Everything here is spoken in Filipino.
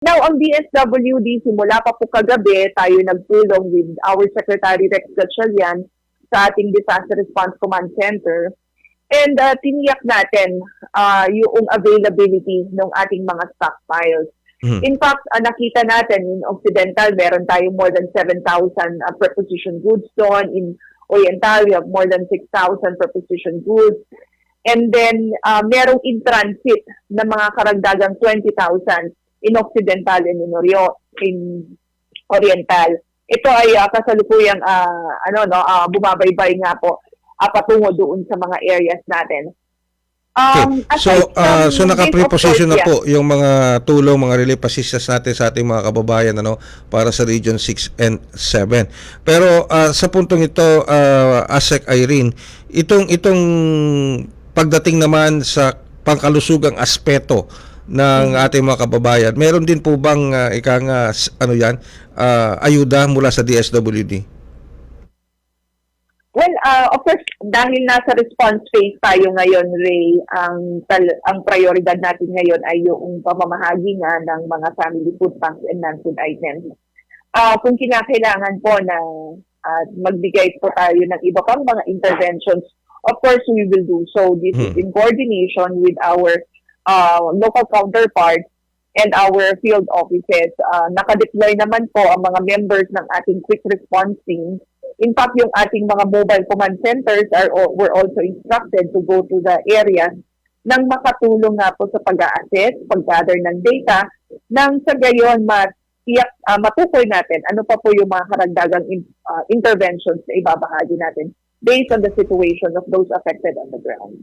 Now, ang DSWD, simula pa po kagabi, tayo nagtulong with our Secretary Rex Gatchalian sa ating Disaster Response Command Center. And uh, tiniyak natin uh, yung availability ng ating mga stockpiles. Mhm. In fact, uh, nakita natin in Occidental, meron tayong more than 7,000 uh, preposition goods doon. In Oriental, we have more than 6,000 preposition goods. And then, uh, merong in transit na mga karagdagang 20,000 in Occidental and in, Oreo, in Oriental. Ito ay uh, kasalukuyang uh, ano no uh, bumabaybay nga po uh, patungo doon sa mga areas natin. Um, Okay. So, from so naka-preposition na po yung mga tulong, mga relief assistance natin sa ating mga kababayan ano para sa Region 6 and 7. Pero ah, sa puntong ito, ah, ASEC Irene, itong itong pagdating naman sa pangkalusugang aspeto ng ating mga kababayan, meron din po bang ah, ika nga, ano yan, ah, ayuda mula sa DSWD? Well, uh, of course, dahil nasa response phase tayo ngayon, Ray, ang, tal- ang prioridad natin ngayon ay yung pamamahagi nga ng mga family food banks and non-food items. Ah, kung kinakailangan po na ah, magbigay po tayo ng iba pang mga interventions, of course, we will do so. This is Hmm. in coordination with our uh, local counterparts and our field offices. Uh, nakadeploy naman po ang mga members ng ating quick response team. In fact, yung ating mga mobile command centers are were also instructed to go to the areas nang makatulong nga po sa pag-assess, pag-gather ng data, nang sa gayon matiyak, ah, matukoy natin ano pa po yung mga karagdagang in- ah, interventions na ibabahagi natin based on the situation of those affected on the ground.